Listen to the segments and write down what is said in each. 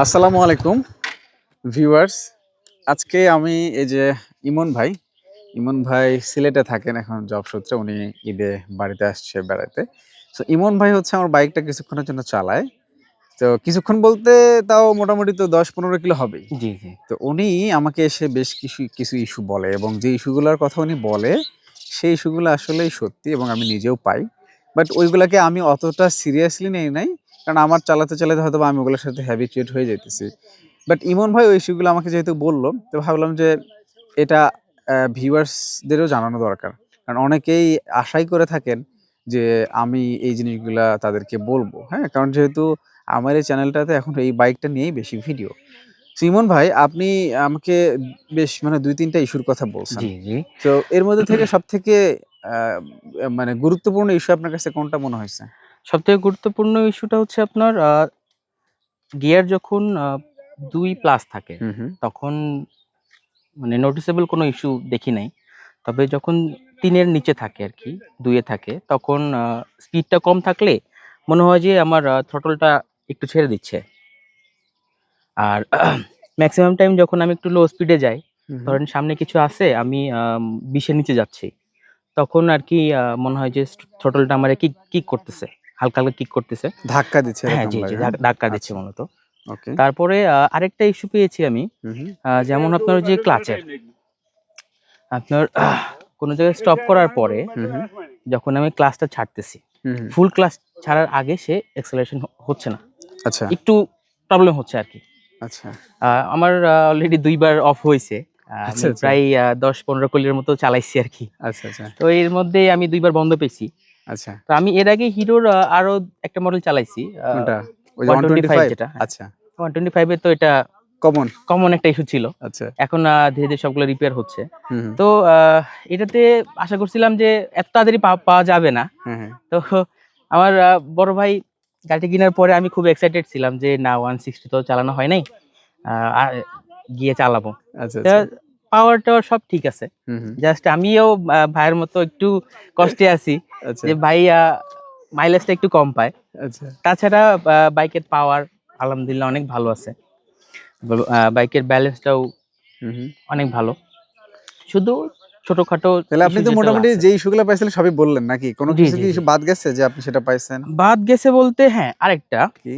আসসালামু আলাইকুম ভিউয়ার্স। আজকে আমি এই যে ইমন ভাই ইমন ভাই সিলেটে থাকেন এখন জব সূত্রে উনি ঈদে বাড়িতে আসছে বেড়াতে তো ইমন ভাই হচ্ছে আমার বাইকটা কিছুক্ষণের জন্য চালায়। তো কিছুক্ষণ বলতে তাও মোটামুটি তো দশ পনেরো কিলো হবেই। জি জি। তো উনি আমাকে এসে বেশ কিছু কিছু ইস্যু বলে এবং যে ইস্যুগুলোর কথা উনি বলে সেই ইস্যুগুলো আসলেই সত্যি এবং আমি নিজেও পাই। বাট ওইগুলোকে আমি অতটা সিরিয়াসলি নেই নাই। কারণ আমার চালাতে চালাতে হয়তো বা আমি ওগুলোর সাথে হ্যাবিচুয়েট হয়ে যেতেছি বাট ইমন ভাই ওই ইস্যুগুলো আমাকে যেহেতু বলল তো ভাবলাম যে এটা ভিউয়ার্সদেরও জানানো দরকার। কারণ অনেকেই আশাই করে থাকেন যে আমি এই জিনিসগুলা তাদেরকে বলব। হ্যাঁ কারণ যেহেতু আমার এই চ্যানেলটাতে এখন এই বাইকটা নিয়েই বেশি ভিডিও সিমন ভাই আপনি আমাকে বেশ মানে দুই তিনটা ইস্যুর কথা বলছেন। তো এর মধ্যে থেকে সব থেকে মানে গুরুত্বপূর্ণ ইস্যু আপনার কাছে কোনটা মনে হয়েছে? সব থেকে গুরুত্বপূর্ণ ইস্যুটা হচ্ছে আপনার গিয়ার যখন দুই প্লাস থাকে তখন মানে নোটিসেবল কোনো ইস্যু দেখি নাই। তবে যখন তিনের নিচে থাকে আর কি দুইয়ে থাকে তখন স্পিডটা কম থাকলে মনে হয় যে আমার থ্রটলটা একটু ছেড়ে দিচ্ছে। আর ম্যাক্সিমাম টাইম যখন আমি একটু লো স্পিডে যাই। ধরেন সামনে কিছু আছে আমি বিশের নিচে যাচ্ছি তখন আর কি মনে হয় যে থ্রটলটা আমার কিক কিক করতেছে। হালকা হালকা কিক করতেছে। ধাক্কা দিচ্ছে হ্যাঁ জি জি ধাক্কা দিচ্ছে আচ্ছা। মূলত। তারপরে আরেকটা ইস্যু পেয়েছি আমি যেমন আপনার যে ক্লাচের আপনার কোনো জায়গায় স্টপ করার পরে যখন আমি ক্লাসটা ছাড়তেছি। ফুল ক্লাস ছাড়ার আগে সে এক্সেলারেশন হচ্ছে না। আচ্ছা। একটু প্রবলেম হচ্ছে আর কি। আচ্ছা। আমার অলরেডি দুইবার অফ হয়েছে। আচ্ছা, আচ্ছা। প্রায় দশ পনেরো কিলোর মতো চালাইছি আর কি। আচ্ছা আচ্ছা। তো এর মধ্যে আমি দুইবার বন্ধ পেয়েছি। আচ্ছা। তো আমি এর আগে হিরোর আরও একটা মডেল চালাইছি কোনটা? ওই যে 125 125 যেটা, হ্যাঁ। আচ্ছা। ওয়ান টোয়েন্টি তো এটা কমন কমন একটা ইস্যু ছিল। আচ্ছা। এখন ধীরে ধীরে সবগুলো রিপেয়ার হচ্ছে। তো এটাতে আশা করছিলাম যে এত তাড়াতাড়ি পাওয়া যাবে না। তো আমার বড় ভাই গাড়িটি কেনার পরে আমি খুব এক্সাইটেড ছিলাম যে না ওয়ান সিক্সটি তো চালানো হয় নাই গিয়ে চালাবো। আচ্ছা। পাওয়ার টাওয়ার সব ঠিক আছে। জাস্ট আমিও ভাইয়ের মতো একটু কষ্টে আছি আচ্ছা। যে ভাই মাইলেজটা একটু কম পায়। আচ্ছা। তাছাড়া বাইকের পাওয়ার আলহামদুলিল্লাহ অনেক ভালো আছে। বাইকের ব্যালেন্সটাও অনেক ভালো। শুধু ছোটখাটো তাহলে আপনি তো মোটামুটি। যে ইস্যুগুলো পাইছিলেন সবই বললেন নাকি? কোনো কিছু কি বাদ গেছে যে আপনি সেটা পাইছেন? বাদ গেছে বলতে হ্যাঁ আরেকটা। কি?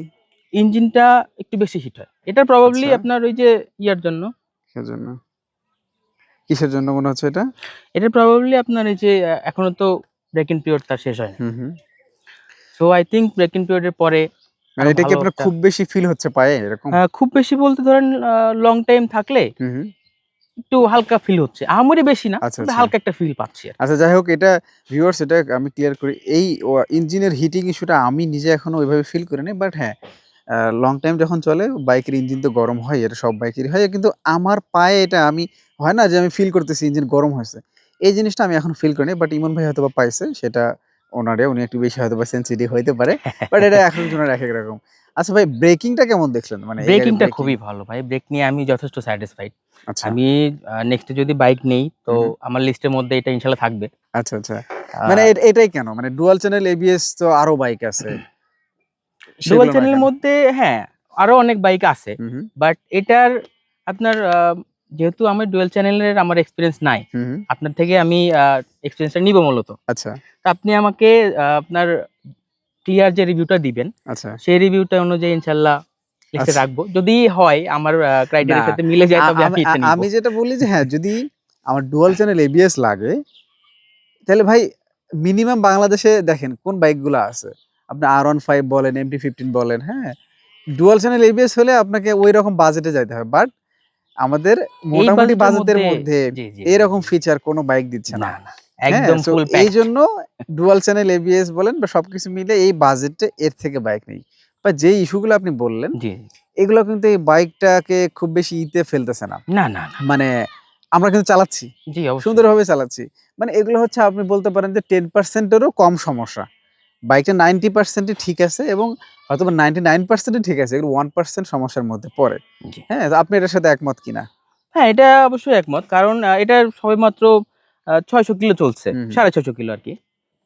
ইঞ্জিনটা একটু বেশি হিট হয়। এটা প্রবাবলি আচ্ছা। আপনার ওই যে ইয়ার জন্য। কিসের জন্য কিসের জন্য মনে হচ্ছে এটা? এটা প্রবাবলি আপনার এই যে এখনও তো ব্রেকিং পিরিয়ড তার শেষ হয় hmm so I think breaking পিরিয়ডের পরে মানে এটা কি আপনার খুব বেশি ফিল হচ্ছে পায়ে এরকম? খুব বেশি বলতে ধরেন লং টাইম থাকলে একটু হালকা ফিল হচ্ছে। আমারই বেশি না আচ্ছা, আচ্ছা। হালকা একটা ফিল পাচ্ছি আচ্ছা যাই হোক এটা ভিউয়ার্স এটা আমি ক্লিয়ার করি। এই ইঞ্জিনের হিটিং ইস্যুটা আমি নিজে এখনও ওইভাবে ফিল করিনি বাট হ্যাঁ লং টাইম যখন চলে বাইকের ইঞ্জিন তো গরম হয় এটা সব বাইকেরই হয়। কিন্তু আমার পায়ে এটা আমি হয় না যে আমি ফিল করতেছি ইঞ্জিন গরম হয়েছে। এই জিনিসটা আমি এখন ফিল করিনি বাট ইমন ভাই হয়তো বা পাইছে সেটা ওনারে উনি একটু বেশি হয়তো বা সেন্সিটিভ হইতে পারে বাট এটা এক একজনের এক এক রকম। আচ্ছা ভাই ব্রেকিংটা কেমন দেখলেন? মানে ব্রেকিংটা খুবই ভালো ভাই ব্রেক নিয়ে আমি যথেষ্ট স্যাটিসফাইড আচ্ছা। আমি নেক্সট যদি বাইক নেই তো আমার লিস্টের মধ্যে এটা ইনশাল্লাহ থাকবে। আচ্ছা আচ্ছা। মানে এটাই কেন? মানে ডুয়াল চ্যানেল এবিএস তো আরও বাইক আছে। ডুয়াল চ্যানেলের মধ্যে হ্যাঁ আরও অনেক বাইক আছে। বাট এটার আপনার যেহেতু আমার ডুয়েল চ্যানেলের আমার এক্সপিরিয়েন্স নাই আপনার থেকে আমি এক্সপিরিয়েন্সটা নিব মূলত। আচ্ছা। তা আপনি আমাকে আপনার ক্লিয়ার যে রিভিউটা দিবেন আচ্ছা। সেই রিভিউটা অনুযায়ী ইনশাল্লাহ লিস্টে আচ্ছা। রাখব। যদি হয় আমার ক্রাইটেরিয়ার সাথে মিলে যায় তবে আমি আমি যেটা বলি যে হ্যাঁ যদি আমার ডুয়াল চ্যানেল এবিএস লাগে তাহলে ভাই মিনিমাম বাংলাদেশে দেখেন কোন বাইকগুলো আছে। আপনি আর ওয়ান ফাইভ বলেন এমটি ফিফটিন বলেন হ্যাঁ? ডুয়াল চ্যানেল এবিএস হলে আপনাকে ওই রকম বাজেটে যাইতে হবে বাট আমাদের মোটামুটি বাজেটের মধ্যে এরকম ফিচার কোনো বাইক দিচ্ছে না। একদম ফুল এই জন্য ডুয়াল চ্যানেল এবিএস বলেন বা সবকিছু মিলে এই বাজেটে এর থেকে বাইক নেই। বা যে ইস্যুগুলো আপনি বললেন এগুলো কিন্তু এই বাইকটাকে খুব বেশি ইতে ফেলতেছে না। না না মানে আমরা কিন্তু চালাচ্ছি জি সুন্দরভাবে চালাচ্ছি। মানে এগুলো হচ্ছে আপনি বলতে পারেন যে টেন পার্সেন্টেরও কম সমস্যা। বাইকটা নাইনটি পার্সেন্টই ঠিক আছে এবং হয়তো নাইনটি নাইন পার্সেন্টই ঠিক আছে এগুলো ওয়ান পার্সেন্ট সমস্যার মধ্যে পড়ে হ্যাঁ আপনি এটার সাথে একমত কিনা হ্যাঁ এটা অবশ্যই একমত কারণ এটার সবেমাত্র ছয়শো কিলো চলছে। সাড়ে ছয়শো কিলো আর কি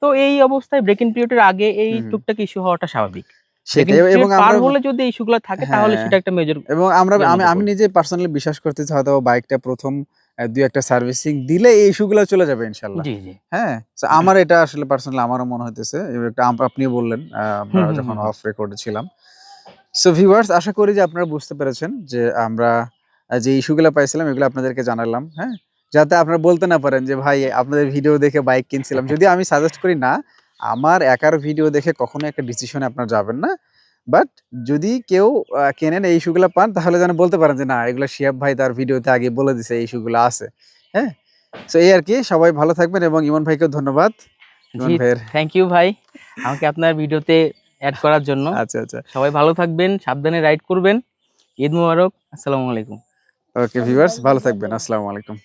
তো এই অবস্থায় ব্রেকিং পিরিয়ডের আগে এই। টুকটাক ইস্যু হওয়াটা স্বাভাবিক এবং পার হলে যদি ইস্যুগুলো থাকে তাহলে। সেটা একটা মেজর এবং আমরা আমি নিজে পার্সোনালি বিশ্বাস করতেছি হয়তো বাইকটা প্রথম দুই একটা সার্ভিসিং দিলে এই ইস্যুগুলো চলে যাবে ইনশাল্লাহ হ্যাঁ? আমার এটা আসলে পার্সোনালি আমারও মনে হইতেছে। একটা আপনিও বললেন আমরা যখন অফ রেকর্ডে ছিলাম। সো ভিউয়ার্স আশা করি যে আপনারা বুঝতে পেরেছেন যে আমরা যে ইস্যুগুলো পাইছিলাম এগুলো আপনাদেরকে জানালাম হ্যাঁ? যাতে আপনারা বলতে না পারেন যে ভাই আপনাদের ভিডিও দেখে বাইক কিনছিলাম। যদি আমি সাজেস্ট করি না আমার একার ভিডিও দেখে কখনো একটা ডিসিশনে আপনারা যাবেন না। বাট যদি কেউ কেনেন এই ইস্যুগুলো পান তাহলে যেন বলতে পারেন যে না এগুলো শিয়াব ভাই তার ভিডিওতে আগে বলে দিছে এই ইস্যুগুলো আছে। হ্যাঁ? তো এই আর কি সবাই ভালো থাকবেন এবং ইমন ভাইকেও ধন্যবাদ। থ্যাংক ইউ ভাই আমাকে আপনার ভিডিওতে অ্যাড করার জন্য। আচ্ছা আচ্ছা। সবাই ভালো থাকবেন সাবধানে রাইড করবেন। ঈদ মুবারক আসসালামু আলাইকুম। ওকে ভিউয়ার্স ভালো থাকবেন আসসালামু আলাইকুম।